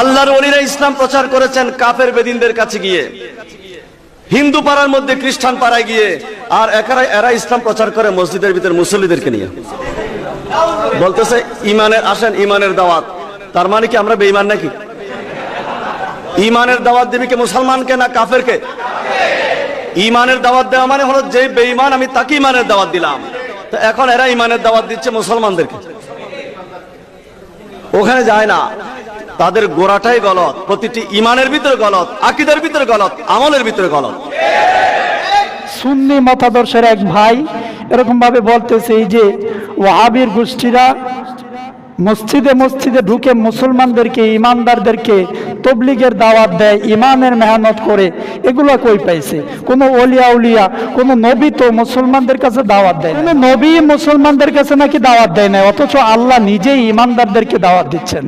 আল্লাহর ওলিরা ইসলাম প্রচার করেছেন কাফের বেদিনদের কাছে গিয়ে। হিন্দু পাড়ার মধ্যে, খ্রিস্টান পাড়ায় গিয়ে, আর একারা, এরা ইসলাম প্রচার করে মসজিদের ভিতরে মুসল্লিদেরকে নিয়ে। বলতেছে, ইমানের, আসেন, ইমানের দাওয়াত। তার মানে কি আমরা বেঈমান নাকি? ইমানের দাওয়াত দিবি কি মুসলমানকে না কাফেরকে ইমানের দাওয়াত দেওয়া মানে হলো যে বেইমান আমি তাকে ইমানের দাওয়াত দিলাম। তো এখন এরা ইমানের দাওয়াত দিচ্ছে মুসলমানদেরকে। ওখানে যায় না। তাদের গোড়াটাই গলত, প্রতিটি ইমানের ভিতরে গলত, আকিদের ভিতরে গলত, আমলের ভিতরে গলত। সুন্নি মতাদর্শের এক ভাই বলতেছে যে ওয়াহাবির গোষ্ঠীরা মসজিদে মসজিদে ঢুকে মুসলমানদেরকে, ইমানদারদেরকে তবলিগের দাওয়াত দেয়, ইমানের মেহনত করে, এগুলো কই পাইছে? কোনো অলিয়া উলিয়া, কোনো নবী তো মুসলমানদের কাছে দাওয়াত দেয় কোনো নবী মুসলমানদের কাছে নাকি দাওয়াত দেয় না, অথচ আল্লাহ নিজেই ইমানদারদেরকে দাওয়াত দিচ্ছেন।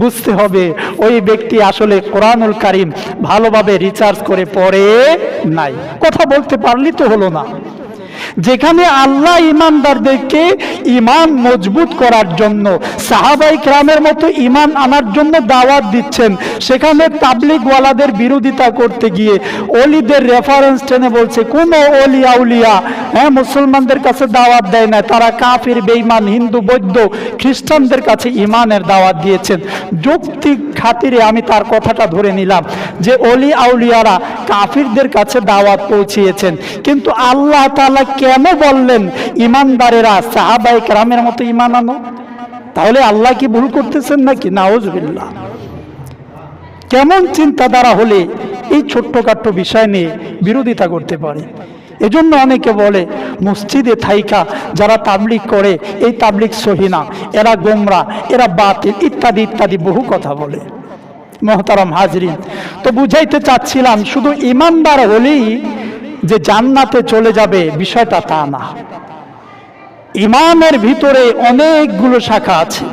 বুঝতে হবে, ওই ব্যক্তি আসলে কোরআনুল কারিম ভালোভাবে রিচার্জ করে পড়ে নাই। কথা বলতে পারলি তো হলো না। যেখানে আল্লাহ ইমানদারদেরকে ইমান মজবুত করার জন্য, সাহাবাই ক্রামের মতো ইমান আনার জন্য দাওয়াত দিচ্ছেন, সেখানে তাবলিগওয়ালাদের বিরোধিতা করতে গিয়ে অলিদের রেফারেন্স টেনে বলছে, কোন অলি আউলিয়া হ্যাঁ মুসলমানদের কাছে দাওয়াত দেয় না। তারা কাফির, বেঈমান, হিন্দু, বৌদ্ধ, খ্রিস্টানদের কাছে ইমানের দাওয়াত দিয়েছেন। যৌক্তিক খাতিরে আমি তার কথাটা ধরে নিলাম যে অলি আউলিয়ারা কাফিরদের কাছে দাওয়াত পৌঁছিয়েছেন। কিন্তু আল্লাহ তাআলা কেন বললেন ইমানদারেরা সাহাবাই কেরামের মতো ইমান আনো? তাহলে আল্লাহ কি ভুল করতেছেন নাকি? নাউজবিল্লাহ। কেমন চিন্তাধারা হলে এই ছোট্টখাট্ট বিষয় নিয়ে বিরোধিতা করতে পারে। এজন্য অনেকে বলে, মসজিদে থাইকা যারা তাবলিক করে, এই তাবলিক সহিনা এরা গোমরা, এরা বাতিল, ইত্যাদি ইত্যাদি বহু কথা বলে। মহতারাম হাজরিন, তো বুঝাইতে চাচ্ছিলাম, শুধু ইমানদার হলেই যে জান্নাতে চলে যাবে, বিষয়টা তা না। ইমানের ভিতরে অনেকগুলো শাখা আছে।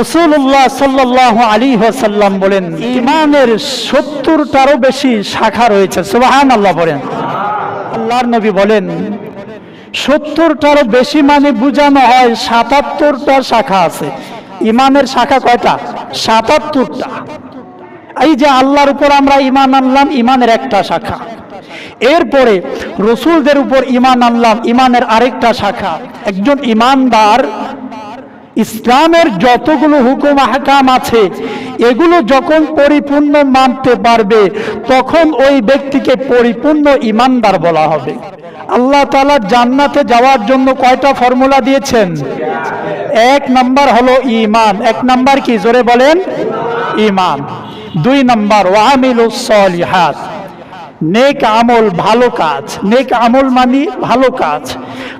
রসুল্লাহ সাল্লাহ আলী সাল্লাম বলেন, ইমানের সত্তরটারও বেশি শাখা রয়েছে। সুবাহান আল্লাহ বলেন। আল্লাহর নবী বলেন সত্তরটারও বেশি মানে বোঝানো হয় সাতাত্তরটা শাখা আছে। ইমানের শাখা কয়টা? সাতাত্তরটা। এই যে আল্লাহর উপর আমরা ইমান আনলাম ইমানের একটা শাখা। এরপরে রসুলদের উপর ইমান আনলাম ইমানের আরেকটা শাখা। একজন ইমানদার ইসলামের যতগুলো হুকুম হাকাম আছে, এগুলো যখন পরিপূর্ণ মানতে পারবে, তখন ওই ব্যক্তিকে পরিপূর্ণ ইমানদার বলা হবে। আল্লাহ তালা জান্নাতে যাওয়ার জন্য কয়টা ফর্মুলা দিয়েছেন? এক নাম্বার হলো ইমান এক নাম্বার কি? জোরে বলেন ইমান দুই নাম্বার সলিহাত। নেক আমল ভালো কাজ। নেক আমল মানি ভালো কাজ।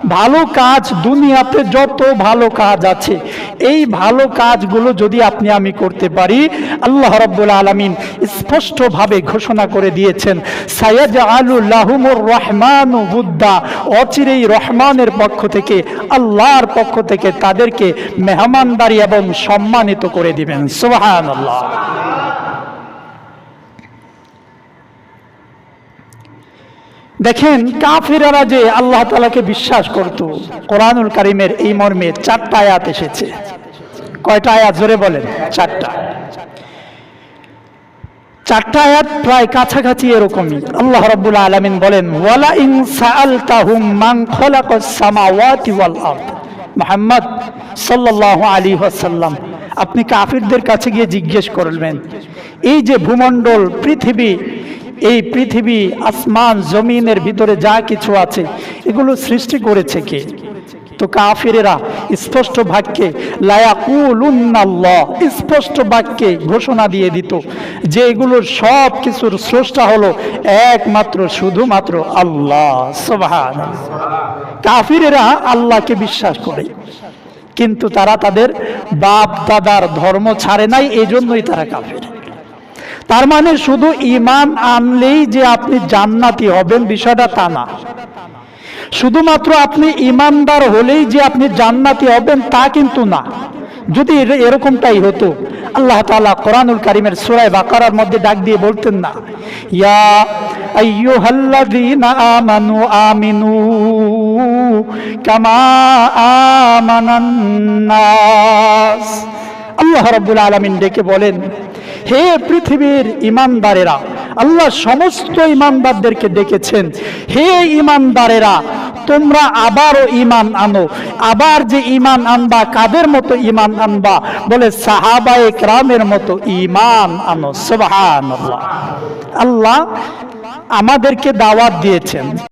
ভালো কাজ দুনিয়াতে যত ভালো কাজ আছে, এই ভালো কাজগুলো যদি আপনি আমি করতে পারি, আল্লাহ রব্বুল আলমিন স্পষ্টভাবে ঘোষণা করে দিয়েছেন সায়াজ আলুল্লাহমুর রহমান বুদ্দা অচিরেই রহমানের পক্ষ থেকে, আল্লাহর পক্ষ থেকে তাদেরকে মেহমানদারি এবং সম্মানিত করে দিবেন। সোহান আল্লাহ দেখেন কাফিরারা যে আল্লাহ তালাকে বিশ্বাস করত, কোরআনুল কারিমের এই মর্মে চারটা আয়াত এসেছে। কয়টা আয়াত? জোরে বলেন, চারটা। চারটা আয়াত প্রায় কাছাকাছি এরকমই। আল্লাহ রাব্বুল আলামিন বলেন ওয়ালা ইন সাআলতাহুম মান খালাকাস সামাওয়াতি ওয়াল আরদ। মুহাম্মদ সাল্লাল্লাহু আলাইহি ওয়াসাল্লাম, আপনি কাফিরদের কাছে গিয়ে জিজ্ঞেস করবেন, এই যে ভূমণ্ডল, পৃথিবী এই পৃথিবী, আসমান, জমিনের ভিতরে যা কিছু আছে, এগুলো সৃষ্টি করেছে কে? তো কাফিরেরা, স্পষ্ট বাক্যে স্পষ্ট বাক্যে ঘোষণা দিয়ে দিত যে এগুলোর সব কিছুর স্রষ্টা হলো একমাত্র, শুধুমাত্র আল্লাহ কাফিরেরা আল্লাহকে বিশ্বাস করে, কিন্তু তারা তাদের বাপ দাদার ধর্ম ছাড়ে নাই এই জন্যই তারা কাফির। তার মানে শুধু ইমান আনলেই যে আপনি জান্নাতি হবেন বিষয়টা তা না। শুধুমাত্র আপনি ইমানদার হলেই যে আপনি জান্নাতি হবেন তা কিন্তু না। যদি এরকমটাই হতো, আল্লাহ তাআলা কোরআনুল কারিমের সূরা বাকারার মধ্যে ডাক দিয়ে বলতেন না, ইয়া আমানু আমিনু কামা আল্লাহ রাব্বুল আলামিন ডেকে বলেন, হে পৃথিবীর ইমানদারেরা, আল্লাহ সমস্ত ইমানদারদেরকে ডেকেছেন। হে ইমানদারেরা, তোমরা আবারও ইমান আনো। আবার যে ইমান আনবা, কাদের মতো ইমান আনবা? বলে সাহাবায়ে ক্রামের মতো ইমান আনো। সুবহানাল্লাহ। আল্লাহ আমাদেরকে দাওয়াত দিয়েছেন।